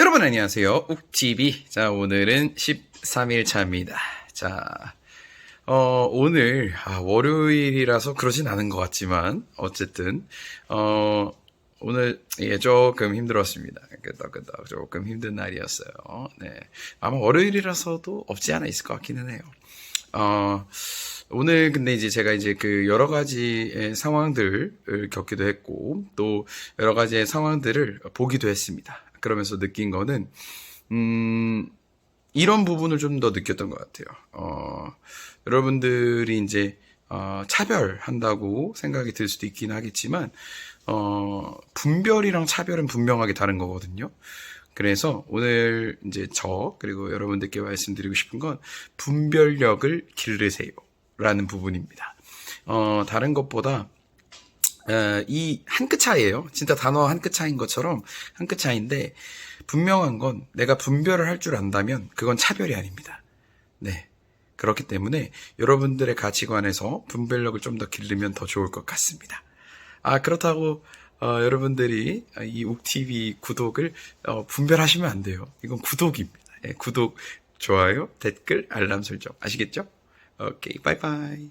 여러분 안녕하세요. 욱TV. 자, 오늘은 13일 차입니다. 자, 어, 오늘, 아, 월요일이라서 그러진 않은 것 같지만, 어쨌든, 어, 오늘, 예, 조금 힘들었습니다. 끄덕끄덕 조금 힘든 날이었어요. 네. 아마 월요일이라서도 없지 않아 있을 것 같기는 해요. 어, 오늘 근데 이제 제가 이제 그 여러 가지의 상황들을 겪기도 했고, 또 여러 가지의 상황들을 보기도 했습니다. 그러면서 느낀 거는, 음, 이런 부분을 좀 더 느꼈던 것 같아요. 어, 여러분들이 이제, 어, 차별한다고 생각이 들 수도 있긴 하겠지만, 어, 분별이랑 차별은 분명하게 다른 거거든요. 그래서 오늘 이제 저, 그리고 여러분들께 말씀드리고 싶은 건 분별력을 기르세요. 라는 부분입니다. 어, 다른 것보다, 어, 이 한 끗 차이예요. 진짜 단어 한 끗 차이인 것처럼 한 끗 차이인데 분명한 건 내가 분별을 할 줄 안다면 그건 차별이 아닙니다. 네. 그렇기 때문에 여러분들의 가치관에서 분별력을 좀 더 기르면 더 좋을 것 같습니다. 아, 그렇다고 어, 여러분들이 이 욱TV 구독을 어, 분별하시면 안 돼요. 이건 구독입니다. 예, 구독, 좋아요, 댓글, 알람 설정. 아시겠죠? 오케이, 바이바이.